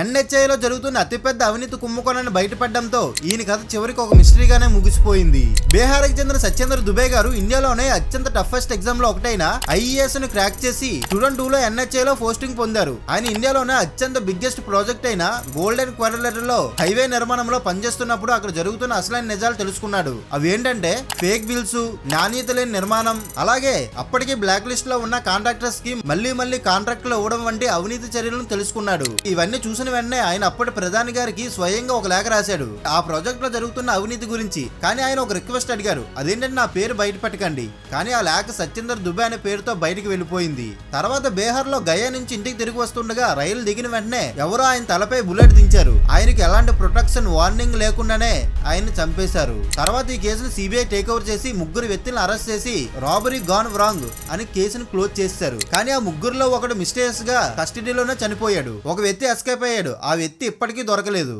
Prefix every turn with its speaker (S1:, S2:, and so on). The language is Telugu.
S1: ఎన్హెచ్ఐలో లో జరుగుతున్న అతిపెద్ద అవినీతి కుంభకోణాన్ని బయటపడడంతో ఈయన కథ చివరికి ఒక మిస్టరీగానే ముగిసిపోయింది. బీహార్కి చెందిన సత్యేంద్ర దుబే గారు ఇండియాలోనే అత్యంత టఫెస్ట్ ఎగ్జామ్లో ఒకటైన ఐఏఎస్ను క్రాక్ చేసి స్టూడెంట్ టూ లో ఎన్హెచ్ఐ లో పోస్టింగ్ పొందారు. ఆయన ఇండియాలోనే అత్యంత బిగ్గెస్ట్ ప్రాజెక్ట్ అయిన గోల్డెన్ క్వారలర్లో హైవే నిర్మాణంలో పనిచేస్తున్నప్పుడు అక్కడ జరుగుతున్న అసలైన నిజాలు తెలుసుకున్నాడు. అవి ఏంటంటే ఫేక్ బిల్స్ నాణ్యత లేని నిర్మాణం అలాగే అప్పటికే బ్లాక్ లిస్ట్లో ఉన్న కాంట్రాక్టర్స్కి మళ్ళీ మళ్ళీ కాంట్రాక్టులు ఇవ్వడం వంటి అవినీతి చర్యలను తెలుసుకున్నాడు. ఇవన్నీ చూసిన వెంటనే ఆయన అప్పటి ప్రధాని గారికి స్వయంగా ఒక లేఖ రాశాడు. ఆ ప్రాజెక్ట్లో జరుగుతున్న అవినీతి గురించి కానీ ఆయన ఒక రిక్వెస్ట్ అడిగారు. అదేంటంటే నా పేరు బయట పెట్టకండి కానీ ఆ లేఖ సత్యేందర్ దుబే అనే పేరుతో బయటికి వెళ్ళిపోయింది. తర్వాత బీహార్లో గయా నుంచి ఇంటికి తిరిగి వస్తుండగా రైలు దిగిన వెంటనే ఎవరో ఆయన తలపై బుల్లెట్ దించారు. ఆయనకి ఎలాంటి యాక్షన్ వార్నింగ్ లేకుండానే ఆయన్ని చంపేశారు. తర్వాత ఈ కేసును సిబిఐ టేక్ ఓవర్ చేసి ముగ్గురు వ్యక్తులను అరెస్ట్ చేసి రాబరీ గాన్ రాంగ్ అని కేసును క్లోజ్ చేశారు కానీ ఆ ముగ్గురులో ఒకడు మిస్టేక్స్గా కస్టడీలోనే చనిపోయాడు. ఒక వ్యక్తి ఎస్కేప్ అయ్యాడు. ఆ వ్యక్తి ఇప్పటికీ దొరకలేదు.